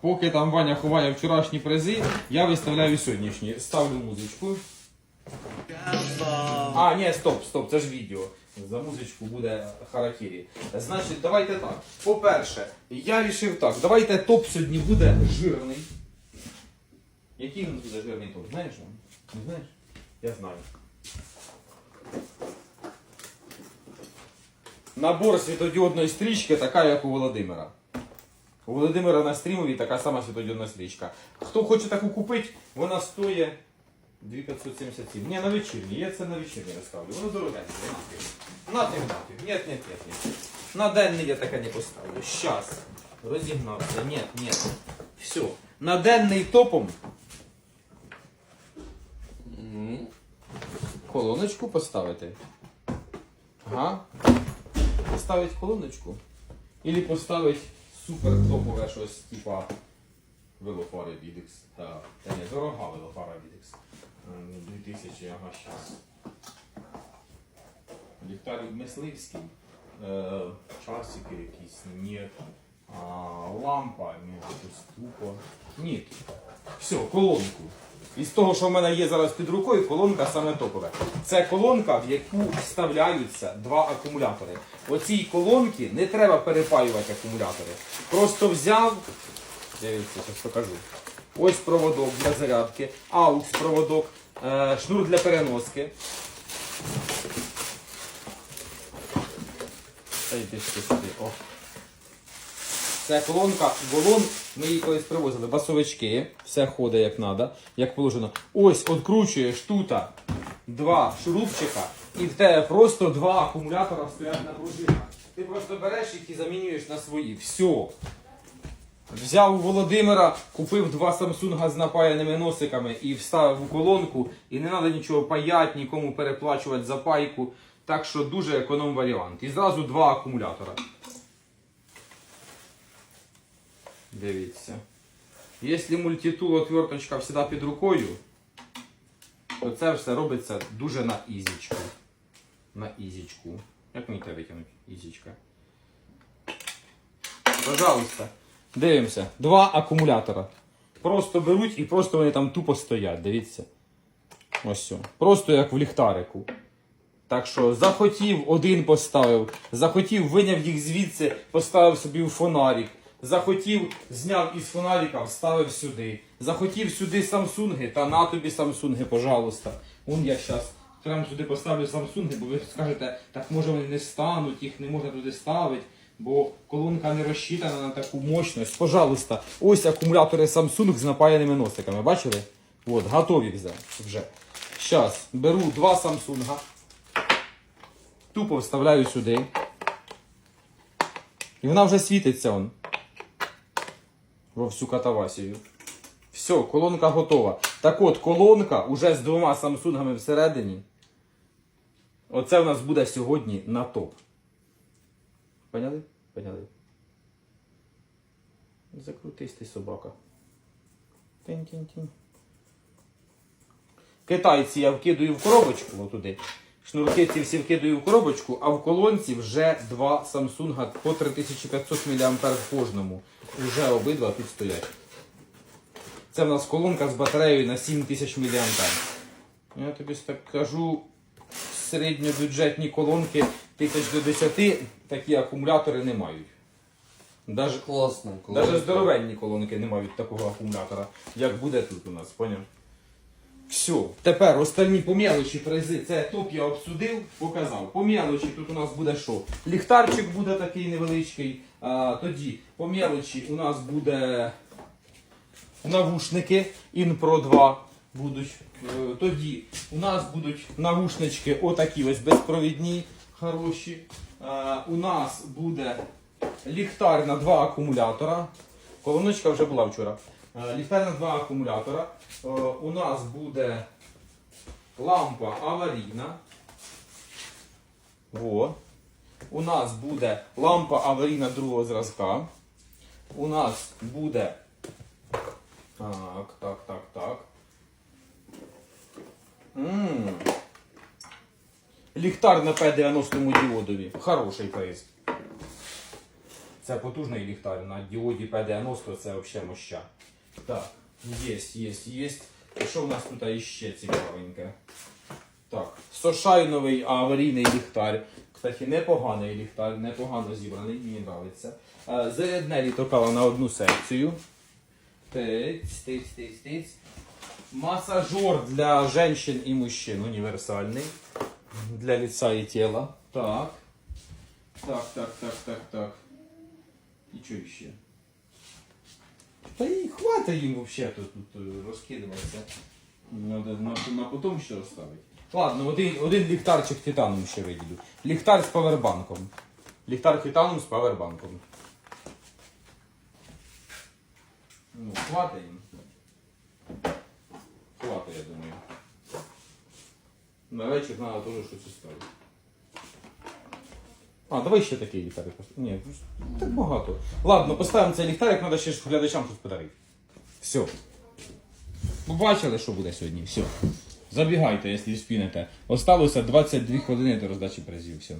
Поки там Ваня ховає вчорашні призи, я виставляю сьогоднішні. Ставлю музичку. А, ні, стоп, стоп, це ж відео. За музичку буде харакірі. Значить, давайте так. По-перше, я вирішив так. Давайте топ сьогодні буде жирний. Який він буде жирний топ? Знаєш? Не знаєш? Я знаю. Набор світодіодної стрічки, така, як у Володимира. У Володимира на стрімові така сама світодіодна стрічка. Хто хоче таку купити, вона стоїть 2577. Ні, на вечірній. Я це на вечірній розставлю. Воно дорогеньке. Нафіг, нафіг. Ні, ні, ні, ні. На денний я таке не поставлю. Щас. Розігнався. Ні, ні. Все. На денний топом. Колоночку поставити. Ага. Поставить колоночку. Или поставить супер топове щось, типа велофари Відекс. Та, та не дорога велофара Відекс. 2000, ага, щас. Ліхтарик мисливський. Е, часики якісь, ні. А, лампа, ні, щось тупо. Ні. Все, колонку. Із того, що в мене є зараз під рукою, колонка саме топове. Це колонка, в яку вставляються два акумулятори. Оцій колонки не треба перепаювати акумулятори. Просто взяв, дивіться, зараз покажу. Ось проводок для зарядки, аукс проводок, е, шнур для переноски. Та йди сюди. О. Це колонка, голон, ми її колись привозили, басовички, все ходить як треба, як положено. Ось відкручуєш тут два шурупчика, і в тебе просто два акумулятора стоять на пружинах. Ти просто береш їх і замінюєш на свої. Все. Взяв у Володимира, купив два Самсунга з напаяними носиками і вставив у колонку. І не треба нічого паяти, нікому переплачувати за пайку. Так що дуже економ варіант. І зразу два акумулятора. Дивіться. Якщо мультитул отверточка всегда під рукою, то це все робиться дуже на ізічку. На ізічку. Як мені тебе витягнути? Ізічка. Пожалуйста. Дивимося. Два акумулятора. Просто беруть і просто вони там тупо стоять. Дивіться. Ось. все. Просто як в ліхтарику. Так що захотів, один поставив, захотів, виняв їх звідси, поставив собі у фонарик. Захотів, зняв із фонарика, вставив сюди. Захотів сюди самсунги, та на тобі самсунги, пожалуйста. Вон я зараз прямо сюди поставлю самсунги, бо ви скажете, так може вони не стануть, їх не можна туди ставити, бо колонка не розчитана на таку мощність. Пожалуйста, ось акумулятори Samsung з напаяними носиками. Бачили? От, готові вже. Зараз беру два Samsung. Тупо вставляю сюди. І вона вже світиться. Во всю катавасію. Все, колонка готова. Так от, колонка уже з двома самсунгами всередині. Оце у нас буде сьогодні на топ. Поняли? Поняли? Закрутись ти собака. Тинь-тинь-тинь. Китайці я вкидаю в коробочку отуди. Шнурки ці всі вкидаю в коробочку, а в колонці вже два Samsung по 3500 мА в кожному. Уже обидва тут стоять. Це в нас колонка з батареєю на 7000 мА. Я тобі так кажу, середньобюджетні колонки 1000 до 10 такі акумулятори не мають. Даже, Класно. Навіть здоровенні колонки не мають такого акумулятора, як буде тут у нас, поняв? Все, тепер останні по мелочі призи. Це топ я обсудив, показав. По мелочі тут у нас буде що? Ліхтарчик буде такий невеличкий. А, тоді по мелочі у нас буде навушники InPro 2 будуть. Е, Тоді у нас будуть навушнички отакі ось безпровідні, хороші. Е, У нас буде ліхтар на два акумулятора. Колоночка вже була вчора. Е, Ліхтар на два акумулятора. Е, У нас буде лампа аварійна. Во. У нас буде лампа аварійна другого зразка. У нас буде. Так, так, так, так. м Ліхтар на П90 діодові. Хороший приз. Це потужний ліхтар на діоді P90, це взагалі моща. Так, є, є, є. Що в нас тут іще цікавеньке? Так, сошайновий аварійний ліхтар. Кстати, непоганий ліхтар, непогано зібраний, мені подобається. Е, Зарядне літокало на одну секцію. Тиць, тиць, тиць, тиць. Масажер для женщин і мужчин універсальний. Для лица і тіла. Так. Так, так, так, так, так. І що ще? Та і хватить їм взагалі тут, тут е, розкидуватися. Надо на, на потім ще розставити. Ладно, один, один ліхтарчик титаном ще виділю. Ліхтар з павербанком. Ліхтар титаном з павербанком. Ну, хватить їм. Хватить, я думаю. На вечір треба теж щось ставити. А, давай ще такий ліхтарик. Ні, так багато. Ладно, поставимо цей ліхтарик, треба ще глядачам щось подарити. Все. Побачили, що буде сьогодні. Все. Забігайте, якщо спінете. Осталося 22 хвилини до роздачі призів. Все.